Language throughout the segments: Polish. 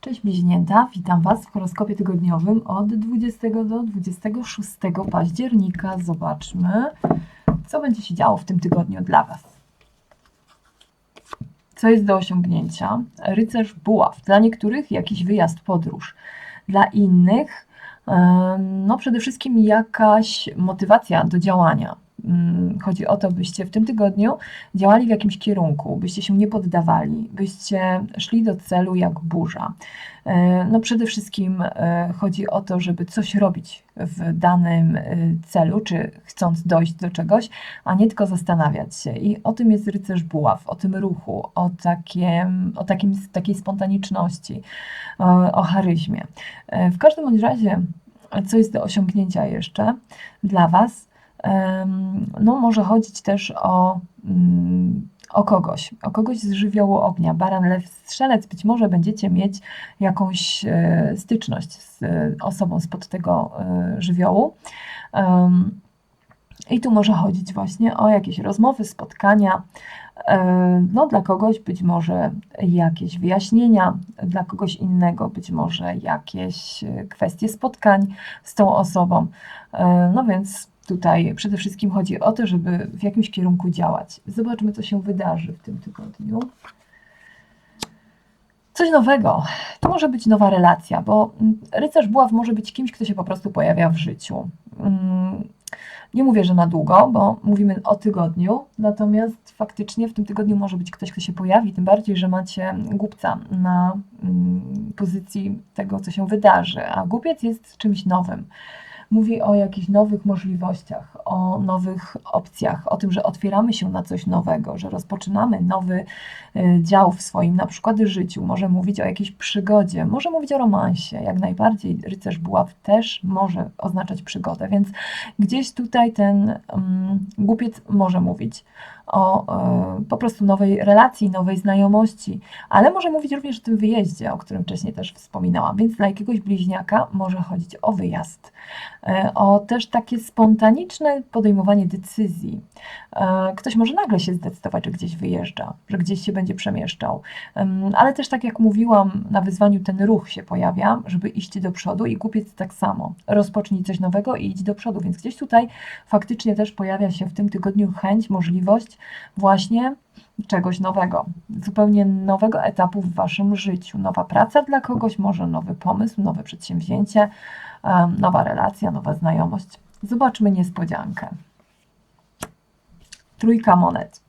Cześć bliźnięta, witam Was w horoskopie tygodniowym od 20 do 26 października. Zobaczmy, co będzie się działo w tym tygodniu dla Was. Co jest do osiągnięcia? Rycerz buław. Dla niektórych jakiś wyjazd, podróż. Dla innych, no przede wszystkim jakaś motywacja do działania. Mm, Chodzi o to, byście w tym tygodniu działali w jakimś kierunku, byście się nie poddawali, byście szli do celu jak burza. E, No przede wszystkim e, chodzi o to, żeby coś robić w danym e, celu, czy chcąc dojść do czegoś, a nie tylko zastanawiać się. I o tym jest rycerz buław, o tym ruchu, o, takim, o takim, takiej spontaniczności, o, charyzmie. W każdym bądź razie, co jest do osiągnięcia jeszcze dla Was, no może chodzić też o, mm, o kogoś, o kogoś z żywiołu ognia. Baran, lew, strzelec, być może będziecie mieć jakąś e, styczność z e, osobą spod tego e, żywiołu. I tu może chodzić właśnie o jakieś rozmowy, spotkania. No, dla kogoś być może jakieś wyjaśnienia, dla kogoś innego być może jakieś kwestie spotkań z tą osobą. No więc tutaj przede wszystkim chodzi o to, żeby w jakimś kierunku działać. Zobaczmy, co się wydarzy w tym tygodniu. Coś nowego. To może być nowa relacja, bo mm, rycerz buław może być kimś, kto się po prostu pojawia w życiu. Mm, Nie mówię, że na długo, bo mówimy o tygodniu, natomiast faktycznie w tym tygodniu może być ktoś, kto się pojawi, tym bardziej, że macie głupca na mm, pozycji tego, co się wydarzy, a głupiec jest czymś nowym. Mówi o jakichś nowych możliwościach, o nowych opcjach, o tym, że otwieramy się na coś nowego, że rozpoczynamy nowy y, dział w swoim na przykład życiu. Może mówić o jakiejś przygodzie, może mówić o romansie. Jak najbardziej rycerz buław też może oznaczać przygodę, więc gdzieś tutaj ten um, głupiec może mówić o e, po prostu nowej relacji, nowej znajomości, ale może mówić również o tym wyjeździe, o którym wcześniej też wspominałam. Więc dla jakiegoś bliźniaka może chodzić o wyjazd, e, o też takie spontaniczne podejmowanie decyzji. E, Ktoś może nagle się zdecydować, że gdzieś wyjeżdża, że gdzieś się będzie przemieszczał, Em, ale też tak jak mówiłam, na wyzwaniu ten ruch się pojawia, żeby iść do przodu i kupiec tak samo. Rozpocznij coś nowego i idź do przodu, więc gdzieś tutaj faktycznie też pojawia się w tym tygodniu chęć, możliwość właśnie czegoś nowego, zupełnie nowego etapu w waszym życiu. Nowa praca dla kogoś, może nowy pomysł, nowe przedsięwzięcie, nowa relacja, nowa znajomość. Zobaczmy niespodziankę. Trójka monet.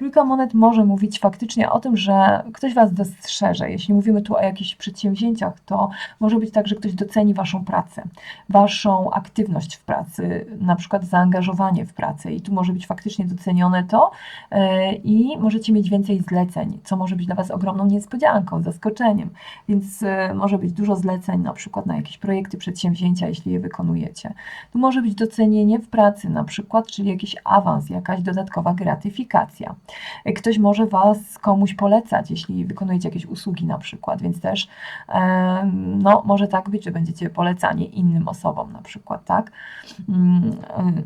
Trójka monet może mówić faktycznie o tym, że ktoś Was dostrzeże. Jeśli mówimy tu o jakichś przedsięwzięciach, to może być tak, że ktoś doceni Waszą pracę, Waszą aktywność w pracy, na przykład zaangażowanie w pracę i tu może być faktycznie docenione to e, i możecie mieć więcej zleceń, co może być dla Was ogromną niespodzianką, zaskoczeniem. Więc e, może być dużo zleceń na przykład na jakieś projekty, przedsięwzięcia, jeśli je wykonujecie. Tu może być docenienie w pracy na przykład, czyli jakiś awans, jakaś dodatkowa gratyfikacja. Ktoś może Was komuś polecać, jeśli wykonujecie jakieś usługi na przykład, więc też no, może tak być, że będziecie polecani innym osobom na przykład, tak? Mm, y,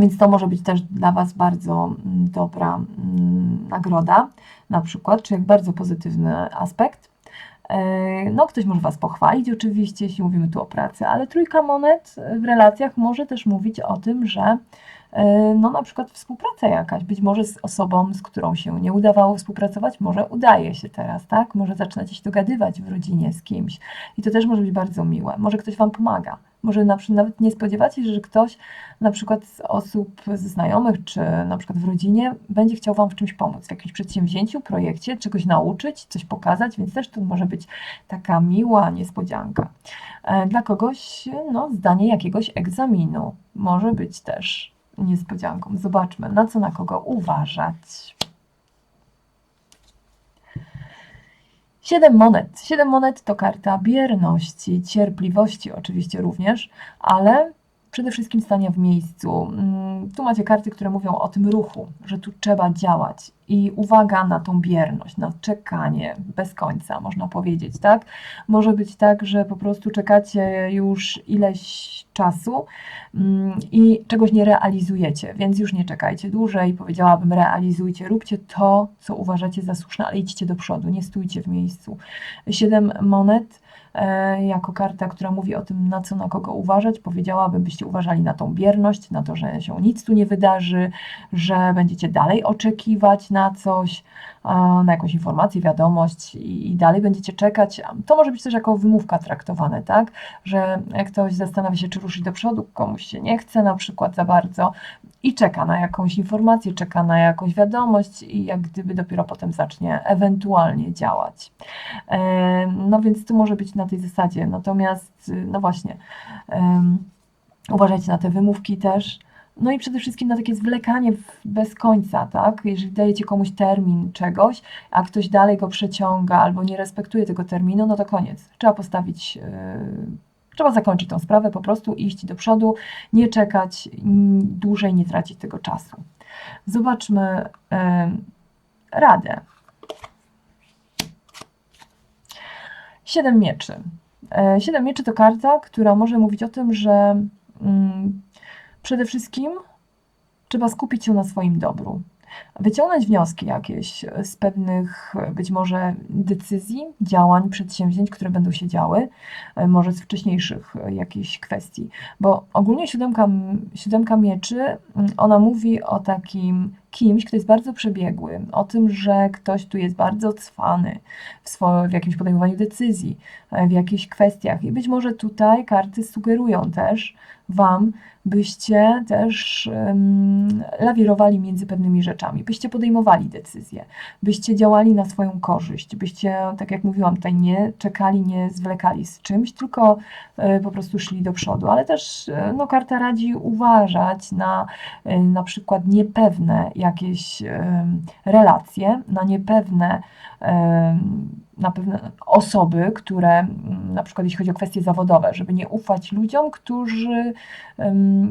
Więc to może być też dla Was bardzo mm, dobra mm, nagroda, na przykład, czy jak bardzo pozytywny aspekt. E, No, ktoś może Was pochwalić, oczywiście, jeśli mówimy tu o pracy, ale trójka monet w relacjach może też mówić o tym, że no na przykład współpraca jakaś, być może z osobą, z którą się nie udawało współpracować, może udaje się teraz, tak? Może zaczynacie się dogadywać w rodzinie z kimś i to też może być bardzo miłe. Może ktoś Wam pomaga. Może na przykład nawet nie spodziewacie się, że ktoś na przykład z osób ze znajomych, czy na przykład w rodzinie będzie chciał Wam w czymś pomóc, w jakimś przedsięwzięciu, projekcie, czegoś nauczyć, coś pokazać, więc też to może być taka miła niespodzianka. E, Dla kogoś no, zdanie jakiegoś egzaminu może być też niespodzianką. Zobaczmy, na co na kogo uważać. Siedem monet. Siedem monet to karta bierności, cierpliwości oczywiście również, ale przede wszystkim stania w miejscu. Mm, tu macie karty, które mówią o tym ruchu, że tu trzeba działać. I uwaga na tą bierność, na czekanie bez końca, można powiedzieć, tak? Może być tak, że po prostu czekacie już ileś czasu mm, i czegoś nie realizujecie, więc już nie czekajcie dłużej. Powiedziałabym, realizujcie, róbcie to, co uważacie za słuszne, ale idźcie do przodu, nie stójcie w miejscu. Siedem monet jako karta, która mówi o tym, na co, na kogo uważać. Powiedziałabym, byście uważali na tą bierność, na to, że się nic tu nie wydarzy, że będziecie dalej oczekiwać na coś, na jakąś informację, wiadomość i, dalej będziecie czekać. To może być też jako wymówka traktowane, tak? Że ktoś zastanawia się, czy ruszyć do przodu, komuś się nie chce na przykład za bardzo i czeka na jakąś informację, czeka na jakąś wiadomość i jak gdyby dopiero potem zacznie ewentualnie działać. No więc to może być na tej zasadzie. Natomiast, no właśnie, uważajcie na te wymówki też. No i przede wszystkim na takie zwlekanie bez końca, tak? Jeżeli dajecie komuś termin czegoś, a ktoś dalej go przeciąga albo nie respektuje tego terminu, no to koniec. Trzeba postawić, yy, trzeba zakończyć tą sprawę, po prostu iść do przodu, nie czekać, dłużej nie tracić tego czasu. Zobaczmy yy, radę. Siedem mieczy. Yy, siedem mieczy to karta, która może mówić o tym, że mm, Przede wszystkim trzeba skupić się na swoim dobru. Wyciągnąć wnioski jakieś z pewnych być może decyzji, działań, przedsięwzięć, które będą się działy, może z wcześniejszych jakichś kwestii. Bo ogólnie siódemka, siódemka mieczy, ona mówi o takim kimś, kto jest bardzo przebiegły, o tym, że ktoś tu jest bardzo cwany w, w jakimś podejmowaniu decyzji, w jakichś kwestiach. I być może tutaj karty sugerują też Wam, byście też um, lawirowali między pewnymi rzeczami, byście podejmowali decyzje, byście działali na swoją korzyść, byście, tak jak mówiłam, tutaj nie czekali, nie zwlekali z czymś, tylko y, po prostu szli do przodu. Ale też y, no, karta radzi uważać na y, na przykład niepewne jakieś relacje, na niepewne na pewne osoby, które na przykład jeśli chodzi o kwestie zawodowe, żeby nie ufać ludziom, którzy,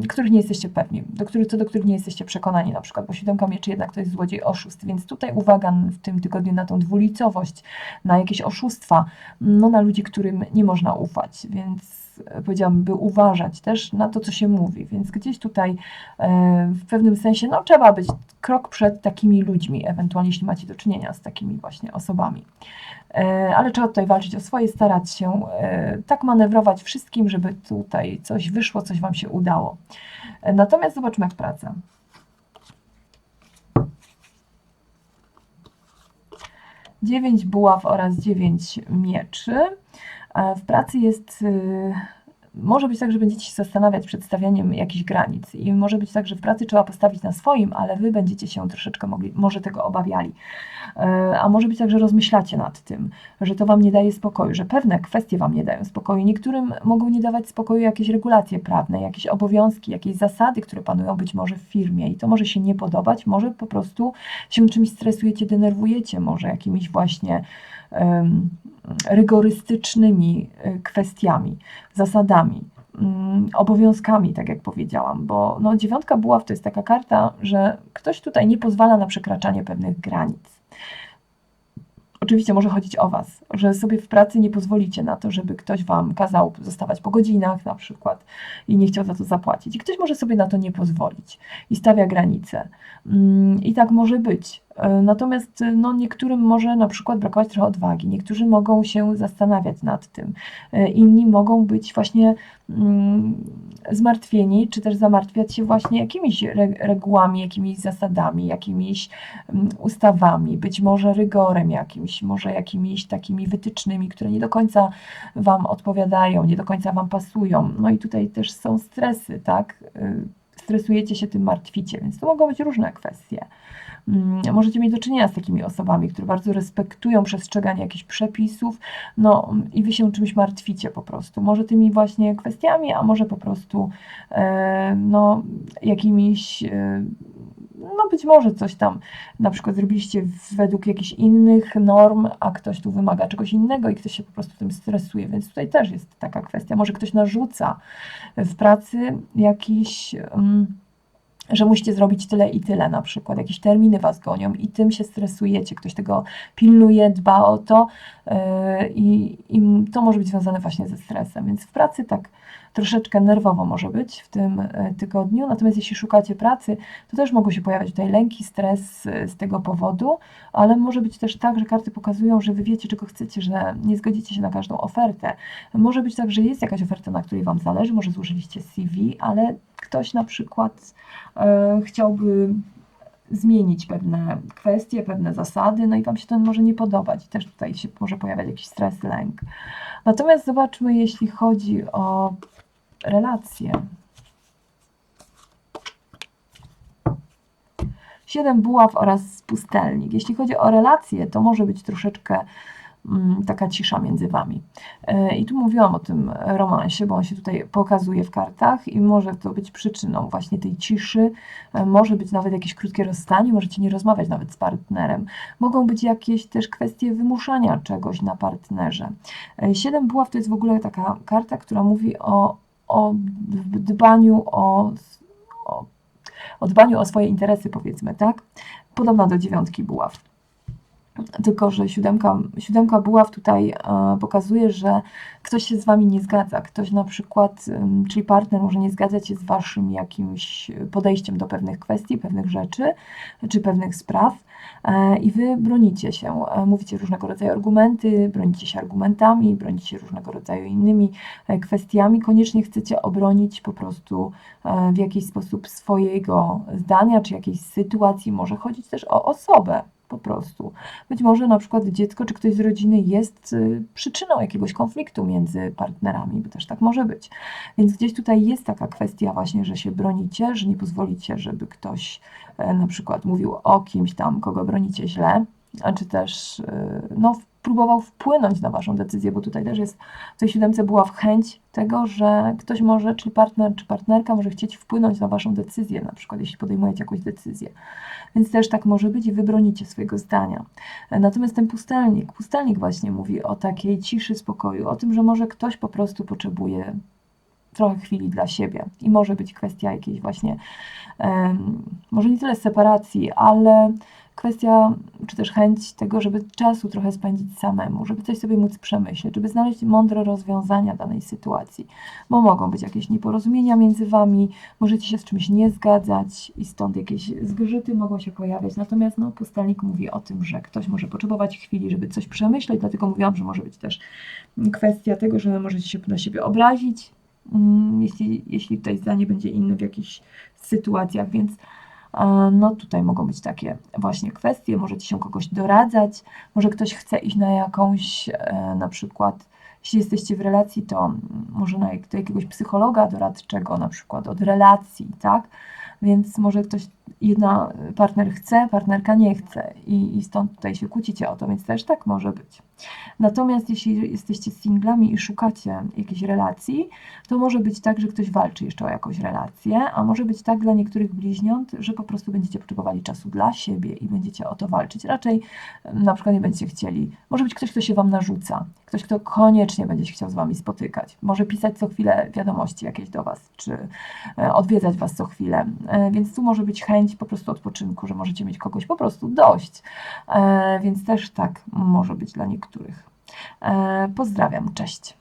których nie jesteście pewni, do których, co do których nie jesteście przekonani na przykład, bo siódemka mieczy jednak to jest złodziej oszust, więc tutaj uwaga w tym tygodniu na tą dwulicowość, na jakieś oszustwa, no na ludzi, którym nie można ufać, więc powiedziałabym, by uważać też na to, co się mówi. Więc gdzieś tutaj e, w pewnym sensie no, trzeba być krok przed takimi ludźmi, ewentualnie jeśli macie do czynienia z takimi właśnie osobami. E, ale trzeba tutaj walczyć o swoje, starać się e, tak manewrować wszystkim, żeby tutaj coś wyszło, coś Wam się udało. Natomiast zobaczmy, jak praca. Dziewięć buław oraz dziewięć mieczy. W pracy jest y, może być tak, że będziecie się zastanawiać przed stawianiem jakichś granic i może być tak, że w pracy trzeba postawić na swoim, ale wy będziecie się troszeczkę mogli, może tego obawiali. E, a może być tak, że rozmyślacie nad tym, że to wam nie daje spokoju, że pewne kwestie wam nie dają spokoju. Niektórym mogą nie dawać spokoju jakieś regulacje prawne, jakieś obowiązki, jakieś zasady, które panują być może w firmie i to może się nie podobać, może po prostu się czymś stresujecie, denerwujecie, może jakimiś właśnie um, rygorystycznymi y, kwestiami, zasadami, mm, obowiązkami, tak jak powiedziałam, bo no, dziewiątka buław to jest taka karta, że ktoś tutaj nie pozwala na przekraczanie pewnych granic. Oczywiście może chodzić o Was, że sobie w pracy nie pozwolicie na to, żeby ktoś Wam kazał zostawać po godzinach na przykład i nie chciał za to zapłacić. I ktoś może sobie na to nie pozwolić i stawia granice. Mm, I tak może być. E, natomiast no, niektórym może na przykład brakować trochę odwagi, niektórzy mogą się zastanawiać nad tym, e, inni mogą być właśnie mm, zmartwieni, czy też zamartwiać się właśnie jakimiś regułami, jakimiś zasadami, jakimiś mm, ustawami, być może rygorem jakimś, może jakimiś takimi wytycznymi, które nie do końca Wam odpowiadają, nie do końca Wam pasują. No i tutaj też są stresy, tak? Stresujecie się tym, martwicie, więc to mogą być różne kwestie. Mm, możecie mieć do czynienia z takimi osobami, które bardzo respektują przestrzeganie jakichś przepisów, no i wy się czymś martwicie po prostu. Może tymi właśnie kwestiami, a może po prostu e, no, jakimiś e, no być może coś tam na przykład zrobiliście według jakichś innych norm, a ktoś tu wymaga czegoś innego i ktoś się po prostu tym stresuje, więc tutaj też jest taka kwestia. Może ktoś narzuca w pracy jakiś. Um, że musicie zrobić tyle i tyle na przykład, jakieś terminy was gonią i tym się stresujecie, ktoś tego pilnuje, dba o to yy, i, to może być związane właśnie ze stresem, więc w pracy tak troszeczkę nerwowo może być w tym e, tygodniu, natomiast jeśli szukacie pracy, to też mogą się pojawiać tutaj lęki, stres e, z tego powodu, ale może być też tak, że karty pokazują, że wy wiecie, czego chcecie, że nie zgodzicie się na każdą ofertę. Może być tak, że jest jakaś oferta, na której wam zależy, może złożyliście CV, ale ktoś na przykład e, chciałby zmienić pewne kwestie, pewne zasady, no i Wam się to może nie podobać. Też tutaj się może pojawiać jakiś stres, lęk. Natomiast zobaczmy, jeśli chodzi o relacje. Siedem buław oraz pustelnik. Jeśli chodzi o relacje, to może być troszeczkę mm, taka cisza między Wami. E, I tu mówiłam o tym romansie, bo on się tutaj pokazuje w kartach i może to być przyczyną właśnie tej ciszy. E, Może być nawet jakieś krótkie rozstanie, możecie nie rozmawiać nawet z partnerem. Mogą być jakieś też kwestie wymuszania czegoś na partnerze. E, Siedem buław to jest w ogóle taka karta, która mówi o, o dbaniu o, o, o dbaniu o swoje interesy, powiedzmy, tak? Podobna do dziewiątki buław. Tylko, że siódemka, siódemka buław tutaj e, pokazuje, że ktoś się z Wami nie zgadza. Ktoś na przykład, czyli partner może nie zgadzać się z Waszym jakimś podejściem do pewnych kwestii, pewnych rzeczy, czy pewnych spraw e, i Wy bronicie się. E, Mówicie różnego rodzaju argumenty, bronicie się argumentami, bronicie się różnego rodzaju innymi kwestiami. Koniecznie chcecie obronić po prostu w jakiś sposób swojego zdania, czy jakiejś sytuacji. Może chodzić też o osobę po prostu. Być może na przykład dziecko czy ktoś z rodziny jest y, przyczyną jakiegoś konfliktu między partnerami, bo też tak może być. Więc gdzieś tutaj jest taka kwestia właśnie, że się bronicie, że nie pozwolicie, żeby ktoś e, na przykład mówił o kimś tam, kogo bronicie źle, a czy też y, no, próbował wpłynąć na waszą decyzję, bo tutaj też jest w tej siódemce była w chęć tego, że ktoś może, czy partner, czy partnerka może chcieć wpłynąć na waszą decyzję, na przykład jeśli podejmujecie jakąś decyzję. Więc też tak może być i wy bronicie swojego zdania. Natomiast ten pustelnik, pustelnik właśnie mówi o takiej ciszy, spokoju, o tym, że może ktoś po prostu potrzebuje trochę chwili dla siebie i może być kwestia jakiejś właśnie, em, może nie tyle separacji, ale kwestia, czy też chęć tego, żeby czasu trochę spędzić samemu, żeby coś sobie móc przemyśleć, żeby znaleźć mądre rozwiązania danej sytuacji, bo mogą być jakieś nieporozumienia między Wami, możecie się z czymś nie zgadzać i stąd jakieś zgrzyty mogą się pojawiać. Natomiast no, pustelnik mówi o tym, że ktoś może potrzebować chwili, żeby coś przemyśleć, dlatego mówiłam, że może być też kwestia tego, że możecie się na siebie obrazić, mm, jeśli, jeśli tutaj zdanie będzie inne w jakichś sytuacjach, więc no tutaj mogą być takie właśnie kwestie, możecie się kogoś doradzać, może ktoś chce iść na jakąś e, na przykład, jeśli jesteście w relacji, to może na, do jakiegoś psychologa doradczego, na przykład od relacji, tak? Więc może ktoś, jedna partner chce, partnerka nie chce i, i stąd tutaj się kłócicie o to, więc też tak może być. Natomiast jeśli jesteście singlami i szukacie jakiejś relacji, to może być tak, że ktoś walczy jeszcze o jakąś relację, a może być tak dla niektórych bliźniąt, że po prostu będziecie potrzebowali czasu dla siebie i będziecie o to walczyć. Raczej na przykład nie będziecie chcieli. Może być ktoś, kto się wam narzuca, ktoś, kto koniecznie będzie się chciał z wami spotykać. Może pisać co chwilę wiadomości jakieś do was, czy e, odwiedzać was co chwilę. E, Więc tu może być chęć po prostu odpoczynku, że możecie mieć kogoś po prostu dość. E, Więc też tak może być dla niektórych. E, Pozdrawiam, cześć.